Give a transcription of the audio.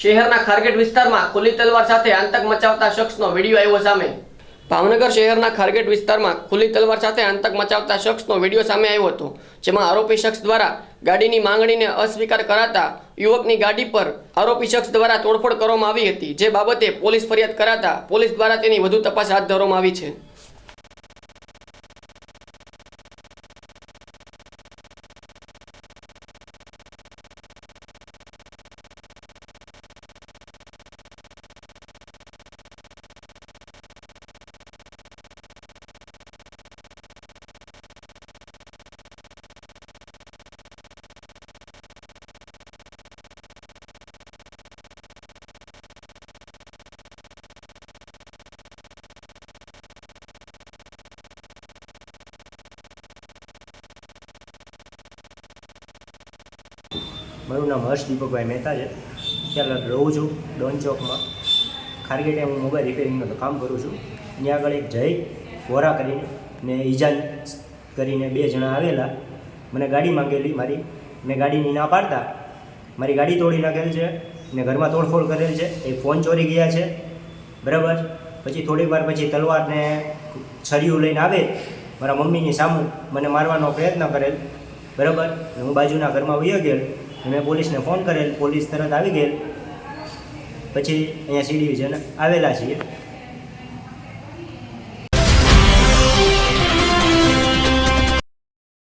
શહેરના ખારગેટ વિસ્તારમાં ખુલ્લી તલવાર સાથે આતંક મચાવતા શખ્સનો વીડિયો આવ્યો સામે. ભાવનગર શહેરના ખારગેટ વિસ્તારમાં ખુલ્લી તલવાર સાથે આતંક મચાવતા શખ્સનો વીડિયો સામે આવ્યો હતો, જેમાં આરોપી શખ્સ દ્વારા ગાડીની માંગણીને અસ્વીકાર કરાતા યુવકની ગાડી પર આરોપી શખ્સ દ્વારા તોડફોડ કરવામાં આવી હતી, જે બાબતે પોલીસ ફરિયાદ કરાતા પોલીસ દ્વારા તેની વધુ તપાસ હાથ ધરવામાં આવી છે. મારું નામ હર્ષ દીપકભાઈ મહેતા છે. ત્યાં રહું છું ડોન ચોકમાં. ખારગેટે હું મોબાઈલ રિપેરિંગનું કામ કરું છું. ત્યાં આગળ એક જય વોરા કરીને ને ઈજાન કરીને બે જણા આવેલા. મને ગાડી માંગેલી મારી. મેં ગાડીની ના પાડતા. મારી ગાડી તોડી નાખેલ છે ને ઘરમાં તોડફોડ કરેલ છે. એ ફોન ચોરી ગયા છે. બરાબર? પછી થોડીક વાર પછી તલવારને છરિયું લઈને આવે. મારા મમ્મીની સામું મને મારવાનો પ્રયત્ન કરેલ. બરાબર? હું બાજુના ઘરમાં વયો ગયેલ. મેં પોલીસને ફોન કરેલ પોલીસ તરત આવી ગયેલ. પછી અહીંયા સી ડિવિઝન આવેલા છીએ.